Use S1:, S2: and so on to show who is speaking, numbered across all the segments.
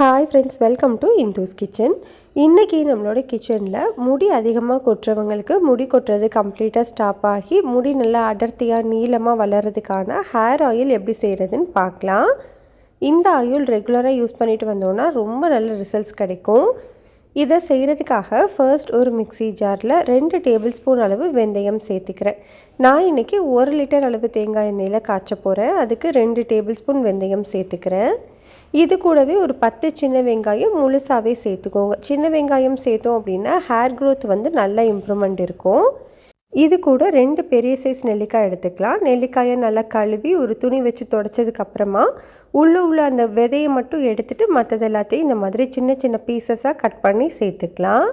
S1: Hi friends welcome to Indhu's kitchen இன்றைக்கி நம்மளோட கிச்சனில் முடி அதிகமாக கொட்டுறவங்களுக்கு முடி கொட்டுறது கம்ப்ளீட்டாக ஸ்டாப் ஆகி முடி நல்லா அடர்த்தியாக நீளமாக வளர்கிறதுக்கான ஹேர் ஆயில் எப்படி செய்கிறதுன்னு பார்க்கலாம். இந்த ஆயில் ரெகுலராக யூஸ் பண்ணிட்டு வந்தோன்னா ரொம்ப நல்ல ரிசல்ட்ஸ் கிடைக்கும். இதை செய்கிறதுக்காக ஃபர்ஸ்ட் ஒரு மிக்சி ஜாரில் ரெண்டு டேபிள் ஸ்பூன் அளவு வெந்தயம் சேர்த்துக்கிறேன். நான் இன்றைக்கி ஒரு லிட்டர் அளவு தேங்காய் எண்ணெயில் காய்ச்ச போகிறேன் அதுக்கு ரெண்டு டேபிள் ஸ்பூன் வெந்தயம் சேர்த்துக்கிறேன். இது கூடவே ஒரு பத்து சின்ன வெங்காயம் முழுசாகவே சேர்த்துக்கோங்க. சின்ன வெங்காயம் சேர்த்தோம் அப்படின்னா ஹேர் க்ரோத் வந்து நல்ல இம்ப்ரூவ்மெண்ட் இருக்கும். இது கூட ரெண்டு பெரிய சைஸ் நெல்லிக்காய் எடுத்துக்கலாம். நெல்லிக்காயை நல்லா கழுவி ஒரு துணி வச்சு தொடச்சதுக்கப்புறமா உள்ளே உள்ள அந்த விதையை மட்டும் எடுத்துகிட்டு மற்றது எல்லாத்தையும் இந்த மாதிரி சின்ன சின்ன பீசஸாக கட் பண்ணி சேர்த்துக்கலாம்.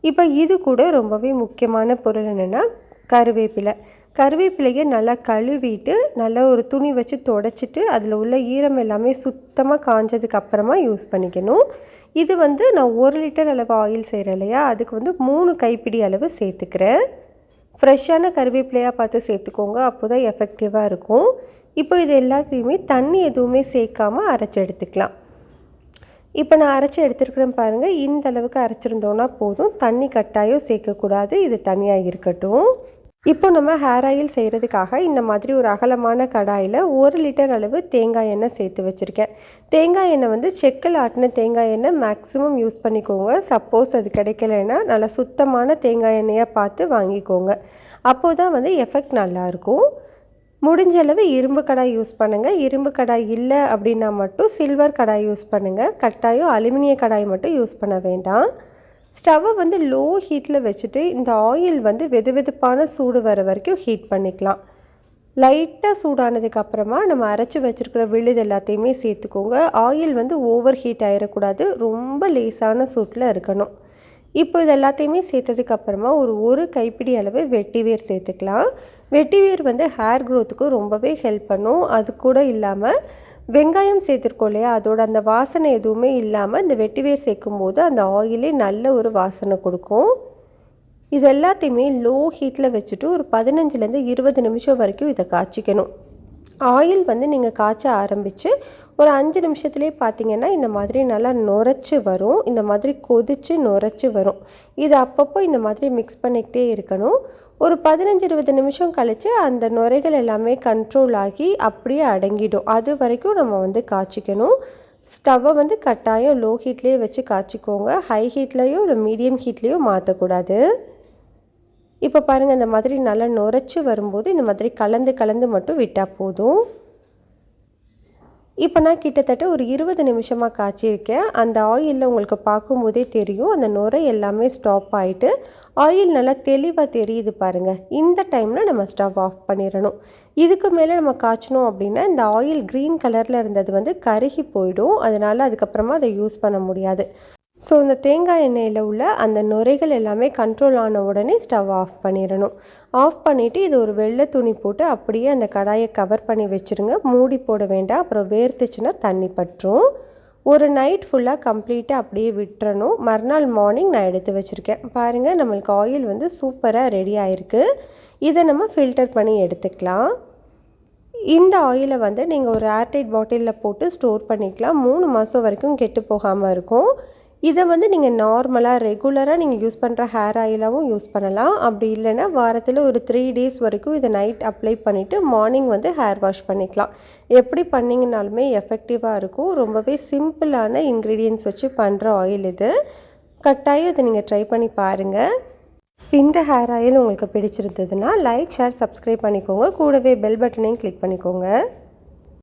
S1: இப்போ இது கூட ரொம்பவே முக்கியமான பொருள் என்னென்னா கருவேப்பிலை. கருவேப்பிலையை நல்லா கழுவிட்டு நல்லா ஒரு துணி வச்சு தொடச்சிட்டு அதில் உள்ள ஈரம் எல்லாமே சுத்தமாக காஞ்சதுக்கு அப்புறமா யூஸ் பண்ணிக்கணும். இது வந்து நான் ஒரு லிட்டர் அளவு ஆயில் செய்கிறேன் இல்லையா? அதுக்கு வந்து மூணு கைப்பிடி அளவு சேர்த்துக்கிறேன். ஃப்ரெஷ்ஷான கருவேப்பிலையாக பார்த்து சேர்த்துக்கோங்க அப்போ தான் எஃபெக்டிவாக இருக்கும். இப்போ இது எல்லாத்தையுமே தண்ணி எதுவுமே சேர்க்காமல் அரைச்சி எடுத்துக்கலாம். இப்போ நான் அரைச்சி எடுத்துருக்குறேன் பாருங்கள் இந்த அளவுக்கு அரைச்சிருந்தோன்னா போதும். தண்ணி கட்டாயம் சேர்க்கக்கூடாது இது தனியாக இருக்கட்டும். இப்போ நம்ம ஹேர் ஆயில் செய்கிறதுக்காக இந்த மாதிரி ஒரு அகலமான கடாயில் ஒரு லிட்டர் அளவு தேங்காய் எண்ணெய் சேர்த்து வச்சுருக்கேன். தேங்காய் எண்ணெய் வந்து செக்கில் ஆட்டின தேங்காய் எண்ணெய் மேக்ஸிமம் யூஸ் பண்ணிக்கோங்க. சப்போஸ் அது கிடைக்கலன்னா நல்லா சுத்தமான தேங்காய் எண்ணெயாக பார்த்து வாங்கிக்கோங்க. அப்போ தான் வந்து எஃபெக்ட் நல்லாயிருக்கும் முடிஞ்ச அளவு இரும்பு கடாய் யூஸ் பண்ணுங்கள் இரும்பு கடாய் இல்லை அப்படின்னா மட்டும் சில்வர் கடாய் யூஸ் பண்ணுங்கள் கட்டாயம் அலுமினிய கடாய் மட்டும் யூஸ் பண்ண வேண்டாம். ஸ்டவ்வை வந்து லோ ஹீட்டில் வச்சுட்டு இந்த ஆயில் வந்து வெது வெதுப்பான சூடு வர வரைக்கும் ஹீட் பண்ணிக்கலாம். லைட்டாக சூடானதுக்கப்புறமா நம்ம அரைச்சி வச்சுருக்கிற விழுது எல்லாத்தையுமே சேர்த்துக்கோங்க. ஆயில் வந்து ஓவர் ஹீட் ஆகிடக்கூடாது ரொம்ப லேசான சூட்டில் இருக்கணும். இப்போ இது எல்லாத்தையுமே சேர்த்ததுக்கப்புறமா ஒரு ஒரு கைப்பிடி அளவு வெட்டிவேர் சேர்த்துக்கலாம். வெட்டிவேர் வந்து ஹேர் க்ரோத்துக்கு ரொம்பவே ஹெல்ப் பண்ணும். அது கூட இல்லாமல் வெங்காயம் சேர்த்துருக்கோம் இல்லையா? அதோட அந்த வாசனை எதுவுமே இல்லாமல் இந்த வெட்டிவேர் சேர்க்கும் போது அந்த ஆயிலே நல்ல ஒரு வாசனை கொடுக்கும். இது எல்லாத்தையுமே லோ ஹீட்டில் வச்சுட்டு ஒரு பதினஞ்சுலேருந்து இருபது நிமிஷம் வரைக்கும் இதை காய்ச்சிக்கணும். ஆயில் வந்து நீங்கள் காய்ச்ச ஆரம்பித்து ஒரு அஞ்சு நிமிஷத்துலேயே பார்த்தீங்கன்னா இந்த மாதிரி நல்லா நுரைச்சி வரும். இந்த மாதிரி கொதித்து நுரைச்சி வரும். இது அப்பப்போ இந்த மாதிரி மிக்ஸ் பண்ணிக்கிட்டே இருக்கணும். ஒரு பதினஞ்சு இருபது நிமிஷம் கழித்து அந்த நுரைகள் எல்லாமே கண்ட்ரோல் ஆகி அப்படியே அடங்கிடும். அது வரைக்கும் நம்ம வந்து காய்ச்சிக்கணும். ஸ்டவ்வை வந்து கட்டாயம் லோ ஹீட்லேயே வச்சு காய்ச்சிக்கோங்க. ஹை ஹீட்லேயோ இல்லை மீடியம் ஹீட்லேயோ மாற்றக்கூடாது இப்போ பாருங்கள் இந்த மாதிரி நல்லா நுரைச்சி வரும்போது இந்த மாதிரி கலந்து கலந்து மட்டும் விட்டால் போதும். இப்போ நான் கிட்டத்தட்ட ஒரு இருபது நிமிஷமாக காய்ச்சிருக்கேன். அந்த ஆயிலில் உங்களுக்கு பார்க்கும்போதே தெரியும் அந்த நுரை எல்லாமே ஸ்டாப் ஆகிட்டு ஆயில் நல்லா தெளிவாக தெரியுது பாருங்கள் இந்த டைமில் நம்ம ஸ்டவ் ஆஃப் பண்ணிடணும். இதுக்கு மேலே நம்ம காய்ச்சணும் அப்படின்னா இந்த ஆயில் க்ரீன் கலரில் இருந்தது வந்து கருகி போயிடும். அதனால் அதுக்கப்புறமா அதை யூஸ் பண்ண முடியாது. ஸோ இந்த தேங்காய் எண்ணெயில் உள்ள அந்த நுரைகள் எல்லாமே கண்ட்ரோல் ஆன உடனே ஸ்டவ் ஆஃப் பண்ணிடணும் ஆஃப் பண்ணிவிட்டு இது ஒரு வெள்ளை துணி போட்டு அப்படியே அந்த கடாயை கவர் பண்ணி வச்சுருங்க. மூடி போட வேண்டாம். அப்புறம் வேர்த்துச்சுன்னா தண்ணி பற்றும். ஒரு நைட் ஃபுல்லாக கம்ப்ளீட்டாக அப்படியே விட்டுறணும். மறுநாள் மார்னிங் நான் எடுத்து வச்சுருக்கேன். பாருங்கள் நம்மளுக்கு ஆயில் வந்து சூப்பராக ரெடி ஆகிருக்கு இதை நம்ம ஃபில்டர் பண்ணி எடுத்துக்கலாம். இந்த ஆயிலை வந்து நீங்கள் ஒரு ஏர்டைட் பாட்டிலில் போட்டு ஸ்டோர் பண்ணிக்கலாம். மூணு மாதம் வரைக்கும் கெட்டு போகாமல் இருக்கும். இதை வந்து நீங்கள் நார்மலாக ரெகுலராக நீங்கள் யூஸ் பண்ணுற ஹேர் ஆயிலாகவும் யூஸ் பண்ணலாம். அப்படி இல்லைன்னா வாரத்தில் ஒரு த்ரீ டேஸ் வரைக்கும் இதை நைட் அப்ளை பண்ணிவிட்டு மார்னிங் வந்து ஹேர் வாஷ் பண்ணிக்கலாம். எப்படி பண்ணிங்கனாலுமே எஃபெக்டிவாக இருக்கும். ரொம்பவே சிம்பிளான இன்க்ரீடியன்ஸ் வச்சு பண்ணுற ஆயில் இது. கட்டாயம் இதை நீங்கள் ட்ரை பண்ணி பாருங்கள் இந்த ஹேர் ஆயில் உங்களுக்கு பிடிச்சிருந்ததுன்னா லைக் ஷேர் சப்ஸ்கிரைப் பண்ணிக்கோங்க. கூடவே பெல் பட்டனையும் கிளிக் பண்ணிக்கோங்க.